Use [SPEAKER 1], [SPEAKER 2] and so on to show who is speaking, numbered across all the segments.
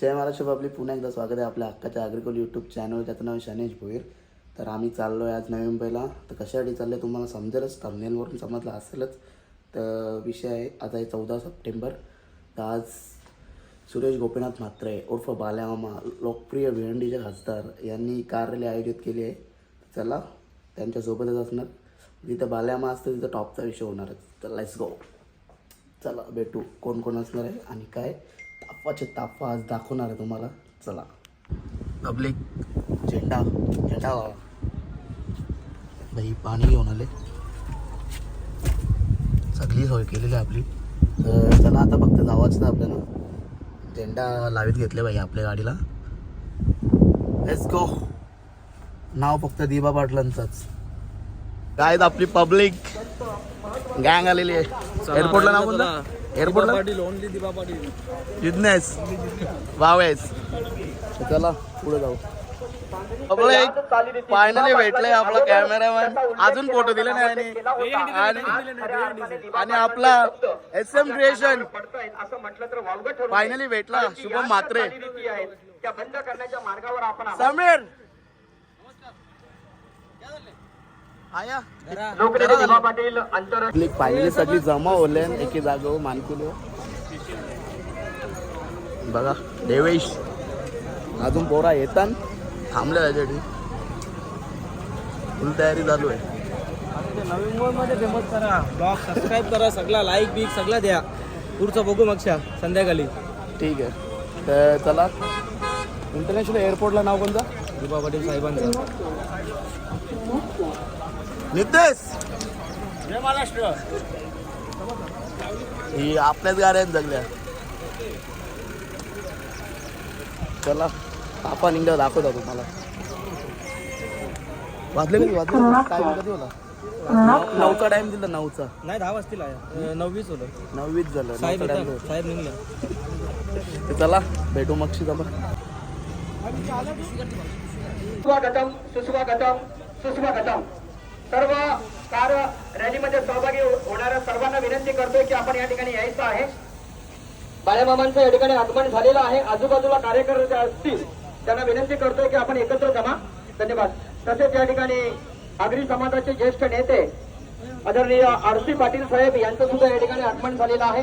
[SPEAKER 1] जय महाराष्ट्र आपली. पुन्हा एकदा स्वागत आहे आपल्या हक्काच्या अग्रिकल यूट्यूब चॅनल त्याचं नाव शनेश भोईर. तर आम्ही चाललो आहे आज नवी मुंबईला. तर कशासाठी चाललो तुम्हाला समजेलच. थंबनेलवरून समजलं असेलच. तर विषय आहे आता आहे चौदा सप्टेंबर. तर आज सुरेश गोपीनाथ म्हात्रे उर्फ बाल्यामामा लोकप्रिय भिवंडीचे खासदार यांनी कार्यालय आयोजित केली आहे. चला त्यांच्यासोबतच असणार. जिथं बाल्यामा असतं तिथं टॉपचा विषय होणारच. तर लेट्स गो चला भेटू. कोण कोण असणार आहे आणि काय? तापाचे ताफा आज दाखवणार आहे तुम्हाला. चला. पब्लिक झेंडा. झेंडा बाई पाणी घेऊन आले. सगळी सोय केलेली आहे आपली. तर चला आता फक्त जावाच तर आपल्याला. झेंडा लावीत घेतले बाई आपल्या गाडीला. लेट्स गो नाव फक्त दिबा पाटलांचंच. काय आपली पब्लिक गँग आलेली आहे. एअरपोर्टला नाव कोणतं एअरपोर्टला
[SPEAKER 2] पाटील ओनली दिबा पाटील
[SPEAKER 1] बिझनेस वावेस. चला पुढे जाऊ. फायनली भेटलंय आपला कॅमेरामॅन अजून फोटो दिले नाही आणि आपला एस एम क्रिएशन फायनली भेटला. शुभम म्हात्रे. समीर! आया. फायनली सगळी जमा होले एके जागो मानकुलो बघा देवेश. अजून पोरा येतात. थांबले त्याच्यासाठी फुल तयारी चालू आहे.
[SPEAKER 2] नवी मुंबईमध्ये फेमस करा. ब्लॉग सबस्क्राईब करा सगळा लाईक बिक सगळं द्या. पुढचं बघू मगशा संध्याकाळी.
[SPEAKER 1] ठीक आहे. तर चला. इंटरनॅशनल एअरपोर्टला नाव कोणतं?
[SPEAKER 2] दिबा पाटील साहेबांचं.
[SPEAKER 1] नितेश!
[SPEAKER 2] जय महाराष्ट्र.
[SPEAKER 1] ही आपल्याच गाड्या आहेत सगळ्या. चला तापा निघल्यावर दाखवता तुम्हाला. वाजले कधी वाजले टाइम कधी होता? नऊ- नऊचा टाइम दिला नऊचा.
[SPEAKER 2] नाही दहा वाजतील नववीच होतं.
[SPEAKER 1] नववीच झालं
[SPEAKER 2] साहेब
[SPEAKER 1] नऊचा
[SPEAKER 2] निघले.
[SPEAKER 1] तर चला भेटू मग आपण
[SPEAKER 3] सुस्वागतम सुस्वागतम सुस्वागतम. सर्व कार रॅलीमध्ये सहभागी होणाऱ्या सर्वांना विनंती करतोय की आपण या ठिकाणी यायचं आहे. बाळ्यामामांचं या ठिकाणी आगमन झालेलं आहे. आजूबाजूला कार्यकर्ते असतील त्यांना विनंती करतोय की आपण एकत्र जमा. धन्यवाद. तसेच या ठिकाणी आगरी समाजाचे ज्येष्ठ नेते आदरणीय आर सी पाटील साहेब यांचं सुद्धा या ठिकाणी आगमन झालेलं आहे.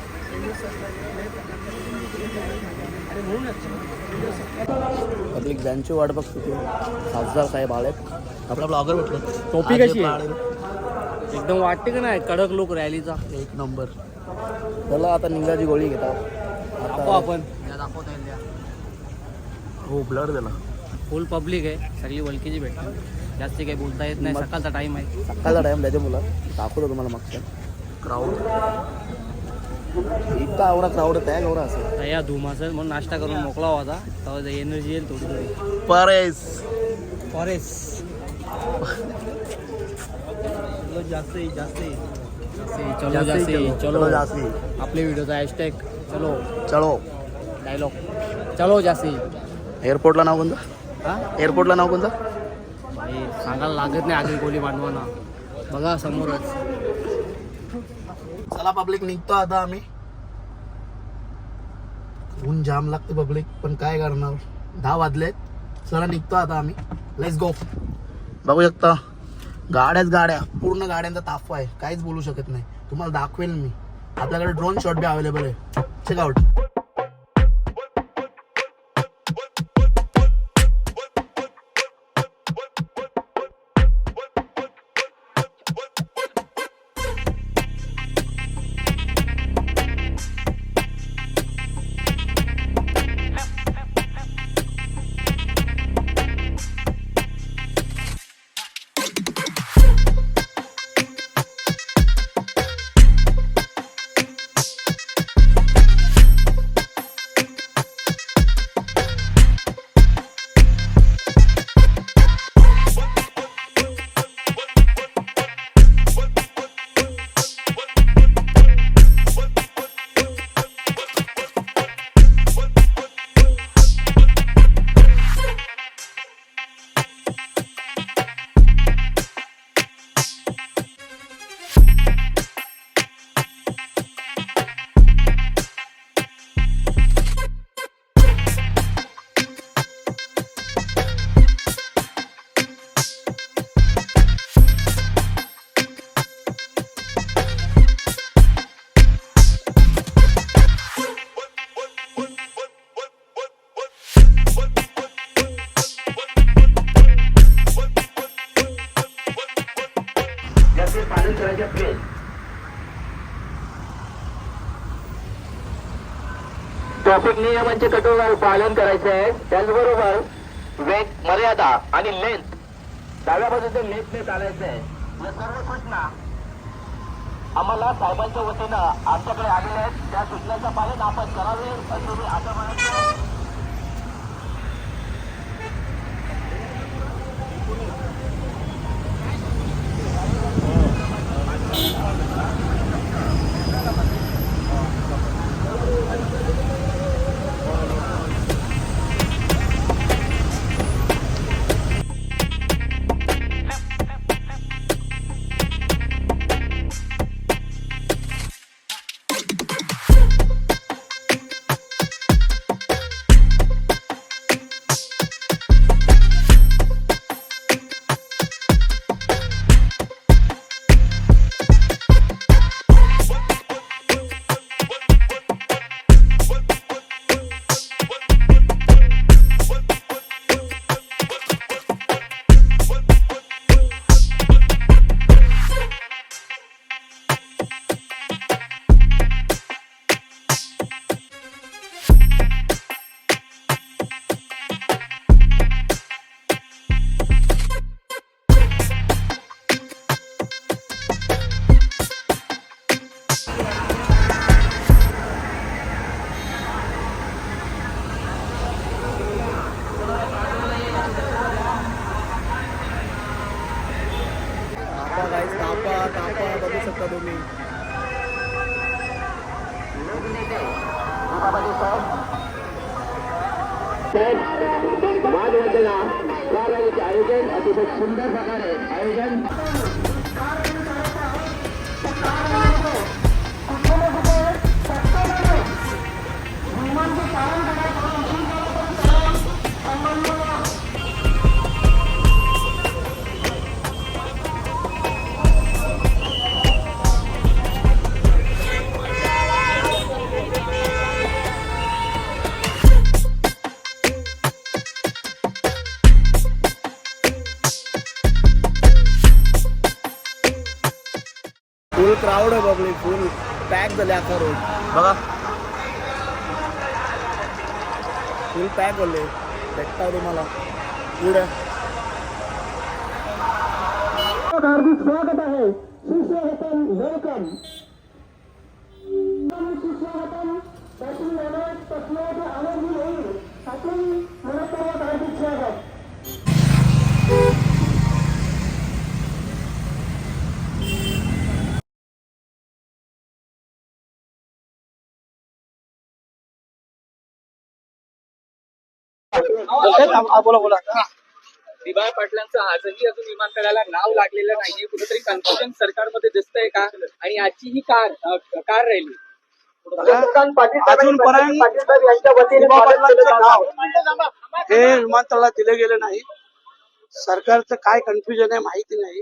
[SPEAKER 1] पब्लिक ज्यांची वाट बघतो ते खासदार साहेब आले आपला ब्लॉगर भेटलो.
[SPEAKER 2] टोपी कशी. एकदम वाटते का नाही? कडक लोक रॅलीचा
[SPEAKER 1] एक नंबर चला आता निघाची गोळी घेतात
[SPEAKER 2] दाखव आपण.
[SPEAKER 1] हो ब्लर दिला
[SPEAKER 2] फुल पब्लिक आहे. सगळी वलकीची भेटते. जास्त काही बोलता येत नाही. सकाळचा टाइम आहे.
[SPEAKER 1] सकाळचा टाइम त्याच्या मुला दाखवतो तुम्हाला मागच्या. क्राऊड इतका आवडा क्राऊड त्या एवढा असेल
[SPEAKER 2] तर या धूम असेल म्हणून नाश्ता करून मोकळा होता तेव्हा एनर्जी येईल थोडी थोडी.
[SPEAKER 1] परेस.
[SPEAKER 2] फॉरेस्ट जास्त येईल, जास्त येईल. चलो जास्त
[SPEAKER 1] चलो.
[SPEAKER 2] आपल्या व्हिडिओचा हॅशटॅग चलो.
[SPEAKER 1] चलो.
[SPEAKER 2] डायलॉग चलो जास्ती
[SPEAKER 1] एअरपोर्टला नाव कोणतं?
[SPEAKER 2] हा?
[SPEAKER 1] एअरपोर्टला नाव कोणतं?
[SPEAKER 2] भाई सांगायला लागत नाही आगे कोली बांधवाना. बघा समोरच.
[SPEAKER 1] चला पब्लिक निघतो आता आम्ही. ऊन जाम लागते पब्लिक पण काय करणार? दहा वाजलेत. चला निघतो आता आम्ही. लेट्स गो बघू शकता गाड्याच गाड्या पूर्ण गाड्यांचा ताफा आहे. काहीच बोलू शकत नाही. तुम्हाला दाखवेल मी. आपल्याकडे ड्रोन शॉट बी अवेलेबल आहे. चेकआउट
[SPEAKER 4] नियमांचे कठोर पालन करायचे आहे. त्याचबरोबर वेग मर्यादा आणि लेंथ डाव्या बाजूचे लेंथने चालायचं आहे. या सर्व सूचना आम्हाला साहेबांच्या वतीनं आमच्याकडे आलेल्या आहेत. त्या सूचनांचं पालन आपण करावे असं
[SPEAKER 5] बघली फुल पॅक झाले अख्खा रोड बघा. फुल पॅक होले भेटता तुम्हाला. पुढे
[SPEAKER 4] हार्दिक स्वागत आहे. सुस्वागतम वेलकम सुस्वागतम अनेक आनंदी होईल.
[SPEAKER 5] बोला बोला.
[SPEAKER 6] दिबाळ पाटलांचं आजही अजून विमानतळाला नाव लागलेलं नाहीये. कुठेतरी कन्फ्युजन सरकारमध्ये दिसतंय का? आणि आजची ही कार कार राहिली
[SPEAKER 5] अजूनपर्यंत
[SPEAKER 4] यांच्या वतीने
[SPEAKER 5] दिबापाटलांचं नाव. हे विमानतळाला दिले गेले नाही. सरकारचं काय कन्फ्युजन आहे माहिती नाही.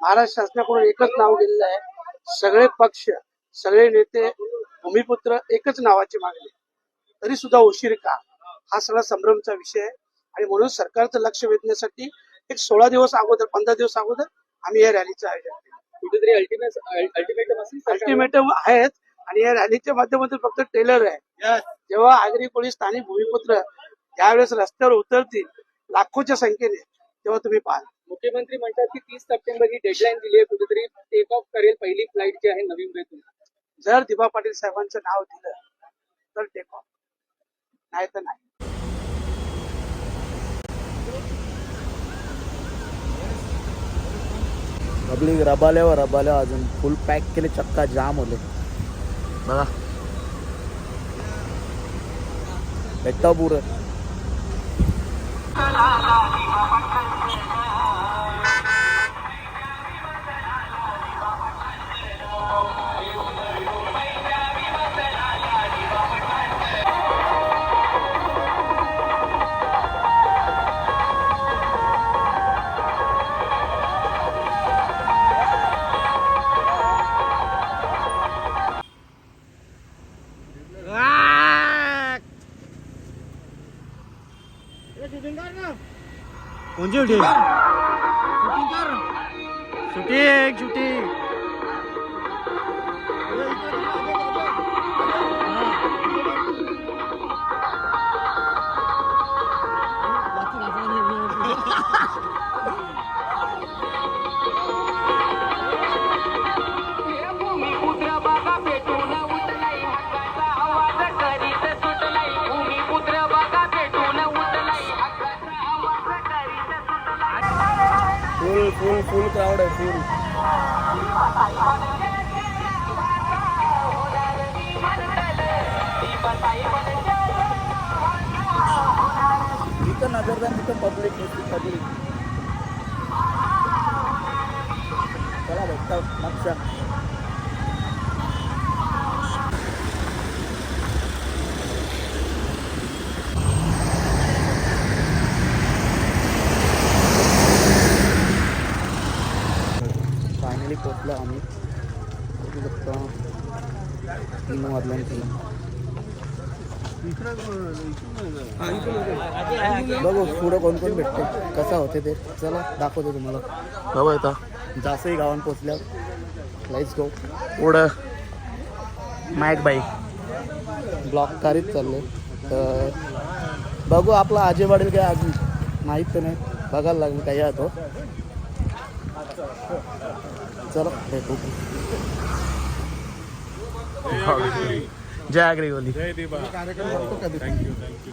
[SPEAKER 5] महाराष्ट्र शासनाकडून एकच नाव गेलेलं आहे. सगळे पक्ष सगळे नेते भूमिपुत्र एकच नावाची मागणी तरी सुद्धा उशीर का? हा सगळा संभ्रमचा विषय आहे. आणि म्हणून सरकारचं लक्ष वेधण्यासाठी एक सोळा दिवस अगोदर पंधरा दिवस अगोदर आम्ही या रॅलीचं आयोजन केलं.
[SPEAKER 6] कुठेतरी अल्टिमेट अल्टिमेटम.
[SPEAKER 5] अल्टिमेटम आहेत. आणि या रॅलीच्या माध्यमातून फक्त टेलर आहे. जेव्हा आगरी पोलीस स्थानिक भूमिपुत्र यावेळेस रस्त्यावर उतरतील लाखोच्या संख्येने तेव्हा तुम्ही पाहाल.
[SPEAKER 6] मुख्यमंत्री म्हणतात की तीस सप्टेंबर ही डेडलाईन दिली आहे. कुठेतरी टेक ऑफ करेल पहिली फ्लाईट जी आहे नवी मुंबईतून.
[SPEAKER 5] जर दिबा पाटील साहेबांचं नाव दिलं तर टेक ऑफ नाही तर नाही. पब्लिक रबाल्यावर रबाल्या अजून. फुल पॅक केले चक्का जाम होले बघा. भेटता पुरं shooting shooting shooting
[SPEAKER 1] full full crowd आहे फुल. इथं नजर द्या तिथं पब्लिक पब्लिक चला भेटता मागच्या फायनली पोचलो आम्ही. बघू शकता तीन. वाजल्यानंतर बघू पुढं कोण कोण भेटते कसं होते ते? चला दाखवतो तुम्हाला. बघू आता. जासई गावात पोचल्या लाईट्स गो पुढं. मॅक बाईक ब्लॉक कारीत चालले तर बघू आपला आजे वाढेल काय अजून माहीत तर नाही. बघायला लागेल काय आहे तो. चला भेटू जय दीपा थँक्यू थँक्यू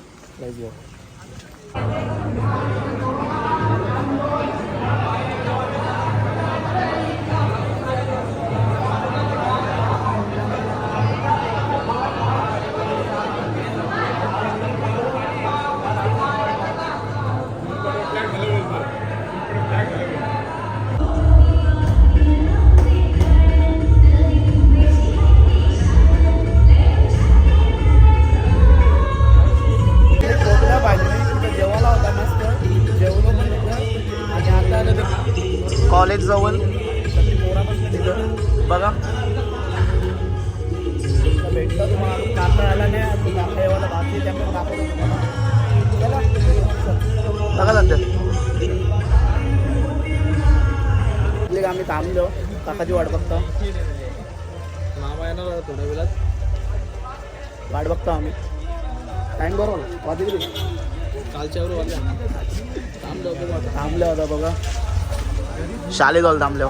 [SPEAKER 1] बघा. शाले जाऊ थांबले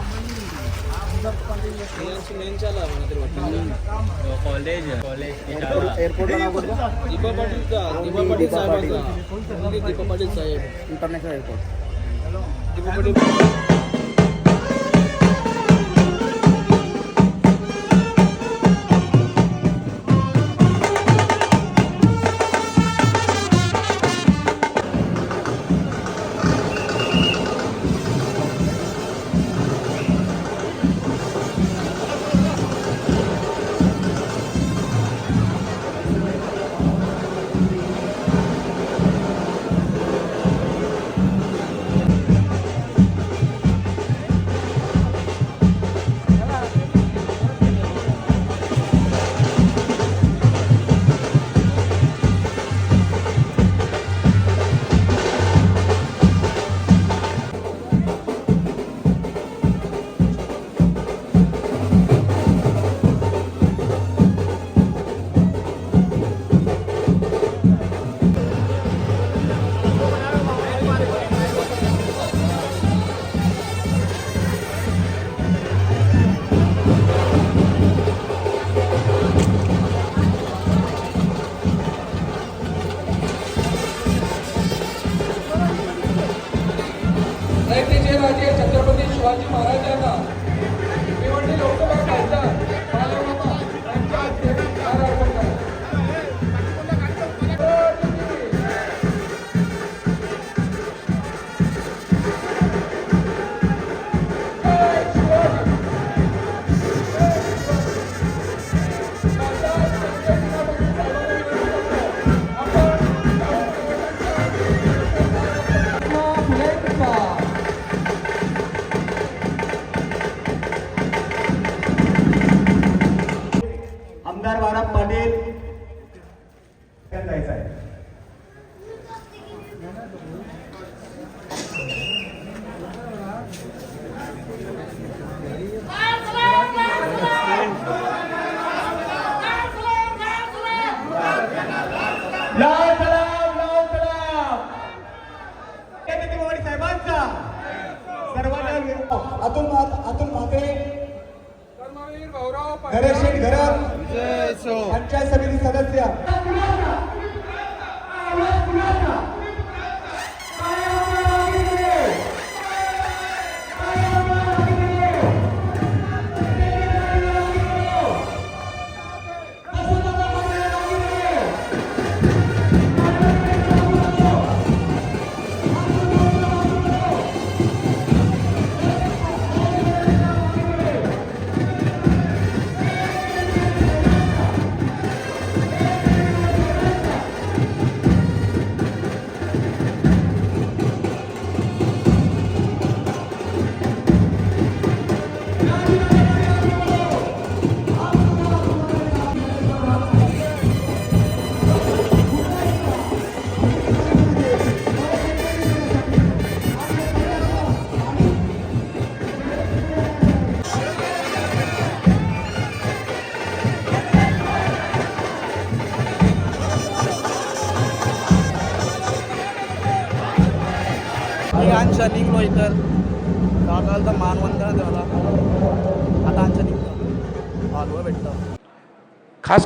[SPEAKER 2] मेन चाला मला तरी वाटतं
[SPEAKER 6] college college
[SPEAKER 1] airport
[SPEAKER 2] Dipa Patil
[SPEAKER 1] Dipa Patil.
[SPEAKER 2] साहेबांचा. ओन्ली दीपा पाटील साहेब.
[SPEAKER 1] International airport.
[SPEAKER 7] अतुल अतुल म्हात्रे नरेश घरत पंचायत समिती सदस्य.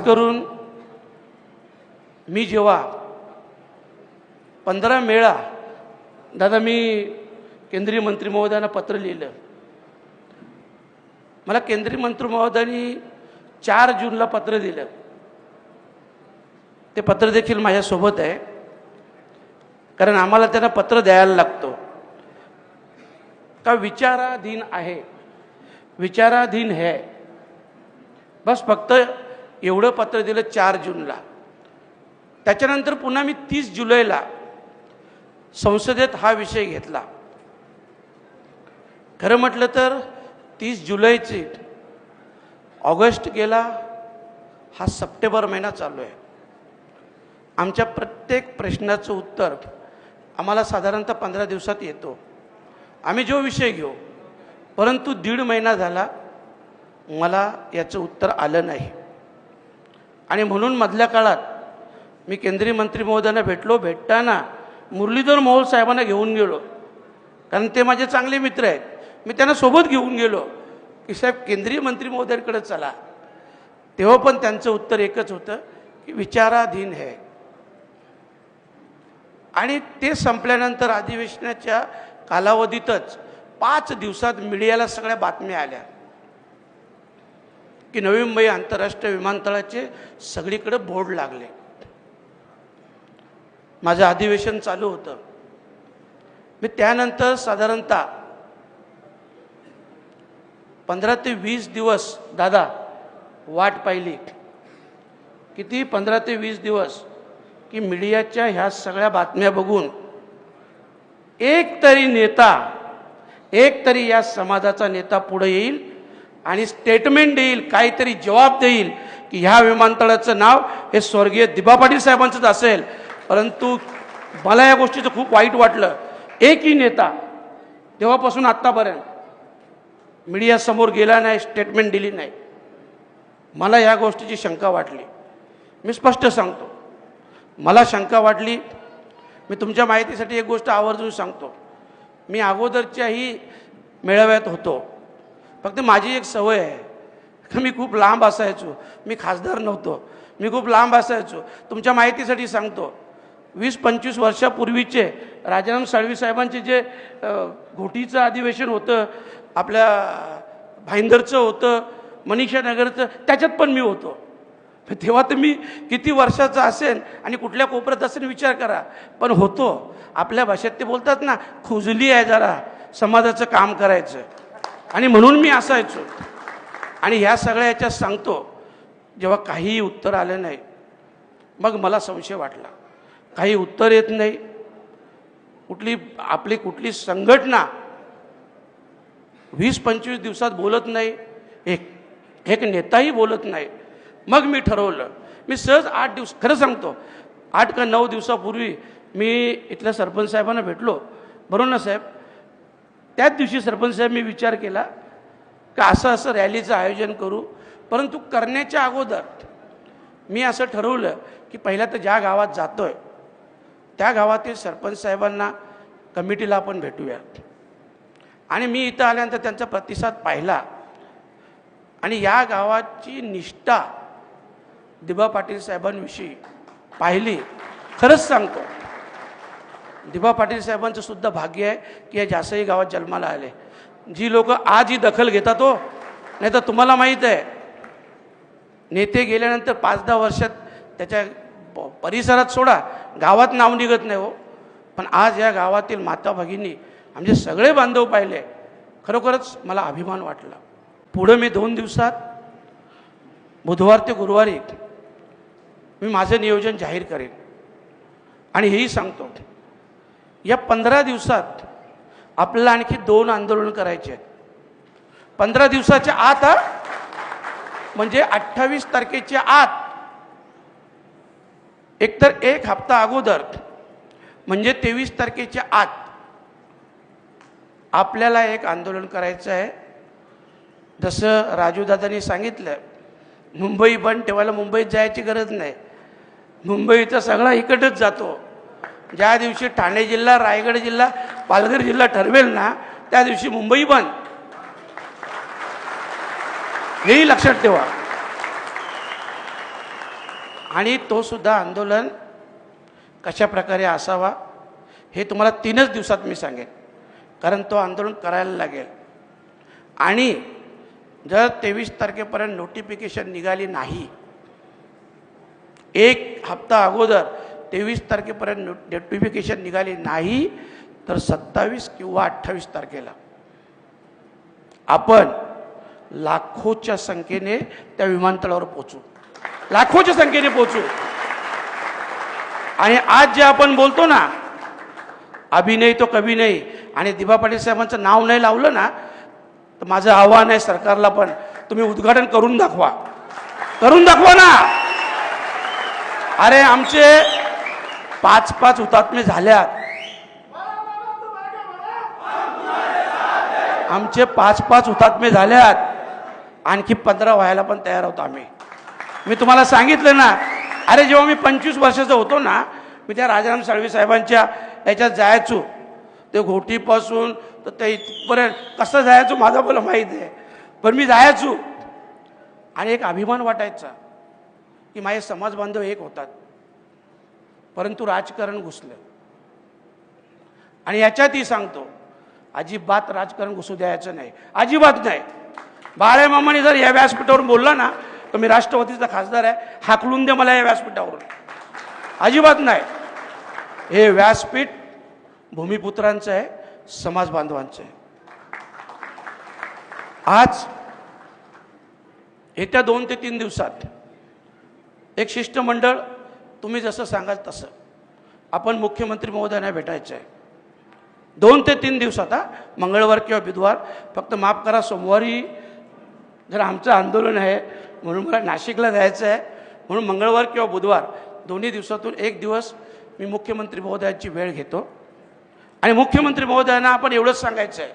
[SPEAKER 5] खास करून मी जेव्हा पंधरा मेळा दादा मी केंद्रीय मंत्री महोदयांना पत्र लिहिलं. मला केंद्रीय मंत्री महोदयांनी चार जूनला पत्र दिलं. ते पत्र देखील माझ्यासोबत आहे. कारण आम्हाला त्यांना पत्र द्यायला लागतो. का विचाराधीन आहे? विचाराधीन है. बस फक्त एवढं पत्र दिलं चार जूनला. त्याच्यानंतर पुन्हा मी तीस जुलैला संसदेत हा विषय घेतला. खरं म्हटलं तर तीस जुलैचे ऑगस्ट गेला हा सप्टेंबर महिना चालू आहे. आमच्या प्रत्येक प्रश्नाचं उत्तर आम्हाला साधारणतः पंधरा दिवसात येतो. आम्ही जो विषय घेऊ परंतु दीड महिना झाला मला याचं उत्तर आलं नाही. आणि म्हणून मधल्या काळात मी केंद्रीय मंत्री महोदयांना भेटलो भेटताना मुरलीधर मोहोळ साहेबांना घेऊन गेलो. कारण ते माझे चांगले मित्र आहेत. मी त्यांना सोबत घेऊन गेलो की साहेब केंद्रीय मंत्री महोदयांकडे चला. तेव्हा पण त्यांचं उत्तर एकच होतं की विचाराधीन आहे आणि ते संपल्यानंतर अधिवेशनाच्या कालावधीतच पाच दिवसात मीडियाला सगळ्या बातम्या आल्या. की नवी मुंबई आंतरराष्ट्रीय विमानतळाचे सगळीकडे बोर्ड लागले. माझं अधिवेशन चालू होतं. मी त्यानंतर साधारणतः पंधरा ते वीस दिवस दादा वाट पाहिली. किती? पंधरा ते वीस दिवस की मीडियाच्या ह्या सगळ्या बातम्या बघून एक तरी नेता एक तरी या समाजाचा नेता पुढे येईल आणि स्टेटमेंट देईल काहीतरी जबाब देईल की ह्या विमानतळाचं नाव हे स्वर्गीय दिबा पाटील साहेबांचंच असेल. परंतु मला या गोष्टीचं खूप वाईट वाटलं. एकही नेता तेव्हापासून आत्तापर्यंत मीडियासमोर गेला नाही स्टेटमेंट दिली नाही. मला या गोष्टीची शंका वाटली. मी स्पष्ट सांगतो. मला शंका वाटली मी तुमच्या माहितीसाठी एक गोष्ट आवर्जून सांगतो. मी अगोदरच्याही मेळाव्यात होतो. फक्त माझी एक सवय आहे. मी खूप लांब असायचो. मी खासदार नव्हतो. मी खूप लांब असायचो. तुमच्या माहितीसाठी सांगतो. वीस पंचवीस वर्षापूर्वीचे राजाराम साळवी साहेबांचे जे घोटीचं अधिवेशन होतं आपल्या भाईंदरचं होतं मनीषा नगरचं त्याच्यात पण मी होतो. तेव्हा तर मी किती वर्षाचा असेन आणि कुठल्या कोपऱ्यात असेल विचार करा. पण होतो. आपल्या भाषेत ते बोलतात ना खुजली आहे जरा. समाजाचं काम करायचं. आणि म्हणून मी असायचो आणि ह्या सगळ्या याच्यात सांगतो जेव्हा काहीही उत्तर आलं नाही मग मला संशय वाटला. काही उत्तर येत नाही. कुठली आपली कुठली संघटना वीस पंचवीस दिवसात बोलत नाही एक एक नेताही बोलत नाही. मग मी ठरवलं. मी सहज आठ दिवस खरं सांगतो आठ का नऊ दिवसापूर्वी मी इथल्या सरपंच साहेबांना भेटलो. बरोबर ना साहेब? त्याच दिवशी सरपंच साहेब मी विचार केला का असं असं रॅलीचं आयोजन करू? परंतु करण्याच्या अगोदर मी असं ठरवलं की पहिल्या तर ज्या गावात जातो आहे त्या गावातील सरपंच साहेबांना कमिटीला आपण भेटूया आणि मी इथं आल्यानंतर त्यांचा प्रतिसाद पाहिला. आणि या गावाची निष्ठा दिबा पाटील साहेबांविषयी पाहिली. खरंच सांगतो दिबा पाटील साहेबांचं सुद्धा भाग्य आहे की या जासई गावात जन्माला आले. जी लोक आज ही दखल घेतात हो नाही तर तुम्हाला माहीत आहे नेते गेल्यानंतर पाच दहा वर्षात त्याच्या प- परिसरात सोडा गावात नाव निघत नाही हो. पण आज या गावातील माता भगिनी आमचे सगळे बांधव पाहिले खरोखरच मला अभिमान वाटला. पुढं मी दोन दिवसात बुधवार ते गुरुवारी मी माझं नियोजन जाहीर करेन. आणि हेही सांगतो या पंधरा दिवसात आपल्याला आणखी दोन आंदोलन करायचे आहेत. पंधरा दिवसाच्या आत म्हणजे अठ्ठावीस तारखेच्या आत एकतर एक हप्ता अगोदर म्हणजे तेवीस तारखेच्या आत आपल्याला एक आंदोलन करायचं आहे. जसं राजूदादांनी सांगितलं मुंबई बंद ठेवायला मुंबईत जायची गरज नाही. मुंबईचा सगळा इकडंच जातो. ज्या दिवशी ठाणे जिल्हा रायगड जिल्हा पालघर जिल्हा ठरवेल ना त्या दिवशी मुंबई बंद. हेही लक्षात ठेवा. आणि तो सुद्धा आंदोलन कशा प्रकारे असावा हे तुम्हाला तीनच दिवसात मी सांगेन. कारण तो आंदोलन करायला लागेल. आणि जर तेवीस तारखेपर्यंत नोटिफिकेशन निघाली नाही एक हप्ता अगोदर तेवीस तारखेपर्यंत नो नोटिफिकेशन निघाली नाही तर सत्तावीस किंवा अठ्ठावीस तारखेला. आपण लाखोच्या संख्येने त्या विमानतळावर पोचू लाखोच्या संख्येने पोचू आणि आज जे आपण बोलतो ना अभिनय तो कभी नाही आणि दिबा पाटील साहेबांचं नाव नाही लावलं ना तर माझं आव्हान आहे सरकारला पण तुम्ही उद्घाटन करून दाखवा. करून दाखवा ना. अरे आमचे पाच पाच हुतात्मे झाल्यात. आमचे पाच पाच हुतात्मे झाल्यात. आणखी पंधरा व्हायला पण तयार होतो आम्ही. मी तुम्हाला सांगितलं ना अरे जेव्हा मी पंचवीस वर्षाचा होतो ना मी त्या राजाराम साळवी साहेबांच्या याच्यात जायचो. ते घोटीपासून तर ते इथपर्यंत कसं जायचो माझा मला माहीत आहे. पण मी जायचो. आणि एक अभिमान वाटायचा की माझे समाज बांधव एक होतात. परंतु राजकारण घुसलं. आणि याच्यातही सांगतो अजिबात राजकारण घुसू द्यायचं नाही. अजिबात नाही. बाळे मामाने जर या व्यासपीठावरून बोलला ना तर मी राष्ट्रवादीचा खासदार आहे हाकलून दे मला या व्यासपीठावरून. अजिबात नाही. हे व्यासपीठ भूमिपुत्रांचं आहे समाज बांधवांचं आहे. आज येत्या दोन ते तीन दिवसात एक शिष्टमंडळ तुम्ही जसं सांगाल तसं. आपण मुख्यमंत्री महोदयांना भेटायचं आहे दोन ते तीन दिवसात हा? मंगळवार किंवा बुधवार. फक्त माफ करा सोमवारी जर आमचं आंदोलन आहे म्हणून मला नाशिकला जायचं आहे म्हणून मंगळवार किंवा बुधवार दोन्ही दिवसातून एक दिवस मी मुख्यमंत्री महोदयांची वेळ घेतो. आणि मुख्यमंत्री महोदयांना आपण एवढंच सांगायचं आहे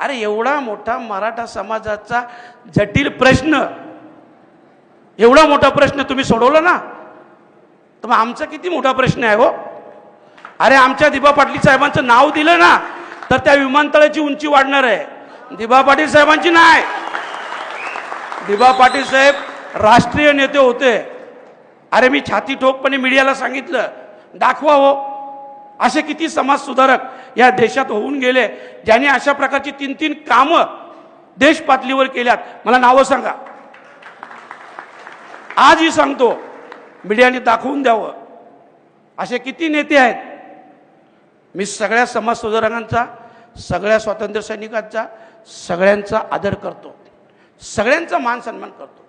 [SPEAKER 5] अरे एवढा मोठा मराठा समाजाचा जटिल प्रश्न. एवढा मोठा प्रश्न तुम्ही सोडवला ना? तर मग आमचा किती मोठा प्रश्न आहे हो? अरे आमच्या दिबा पाटील साहेबांचं नाव दिलं ना तर त्या विमानतळाची उंची वाढणार आहे. दिबा पाटील साहेबांची नाही. दिबा पाटील साहेब राष्ट्रीय नेते होते. अरे मी छाती ठोकपणे मीडियाला सांगितलं दाखवा हो असे किती समाज सुधारक या देशात होऊन गेले ज्यांनी अशा प्रकारची तीन तीन कामं देश पातळीवर केल्यात. मला नावं सांगा. आजही सांगतो मीडियाने दाखवून द्यावं. असे किती नेते आहेत? मी सगळ्या समाज सुधारकांचा सगळ्या स्वातंत्र्य सैनिकांचा सगळ्यांचा आदर करतो. सगळ्यांचा मान सन्मान करतो.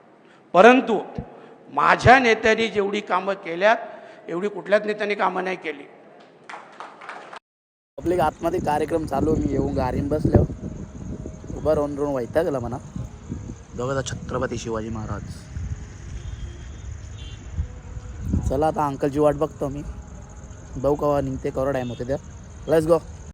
[SPEAKER 5] परंतु माझ्या नेत्यांनी जेवढी कामं केल्यात एवढी कुठल्याच नेत्यांनी कामं नाही केली.
[SPEAKER 1] पब्लिक आतमध्ये कार्यक्रम चालू मी येऊन गाडीन बसलो. उभं राहून राहून वैता गेला म्हणा बघा छत्रपती शिवाजी महाराज. चला आता अंकलची वाट बघतो मी. भाऊ कवा निघते कवा टाईम होते त्या लस गो